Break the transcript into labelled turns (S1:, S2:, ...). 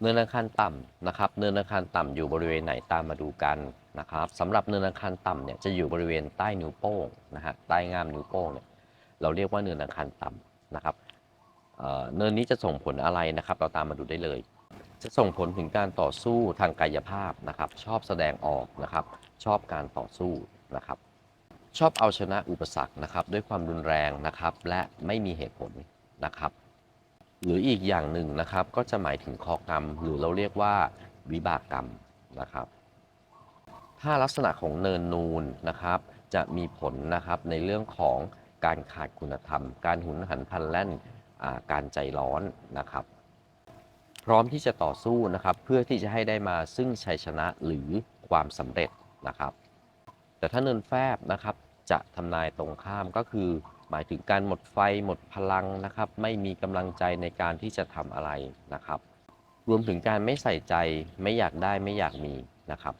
S1: เนินอังคารต่ำนะครับ เนินอังคารต่ำอยู่บริเวณไหนตามมาดูกันนะครับสำหรับเนินอังคารต่ำเนี่ยจะอยู่บริเวณใต้นิ้วโป้งนะฮะใต้ง่ามนิ้วโป้งเนี่ยเราเรียกว่าเนินอังคารต่ำนะครับเอ่อเนินนี้จะส่งผลอะไรนะครับ เราตามมาดูได้เลย จะส่งผลถึงการต่อสู้ทางกายภาพนะครับ ชอบแสดงออกนะครับ ชอบการต่อสู้นะครับ ชอบเอาชนะอุปสรรคนะครับ ด้วยความรุนแรงนะครับ และไม่มีเหตุผลนะครับ หรืออีกอย่างหนึ่งนะครับ ก็จะหมายถึงคอกรรม หรือเราเรียกว่าวิบากกรรมนะครับ ถ้าลักษณะของเนินนูนนะครับ จะมีผลนะครับในเรื่องของการขาดคุณธรรม การหุนหันพลันแล่นการใจร้อนนะครับ พร้อมที่จะต่อสู้นะครับ เพื่อที่จะให้ได้มาซึ่งชัยชนะหรือความสำเร็จนะครับ แต่ถ้าเนินแฟบนะครับจะทำนายตรงข้ามก็คือ หมายถึงการหมดไฟหมดพลังนะครับ ไม่มีกำลังใจในการที่จะทำอะไรนะครับ รวมถึงการไม่ใส่ใจไม่อยากได้ไม่อยากมีนะครับ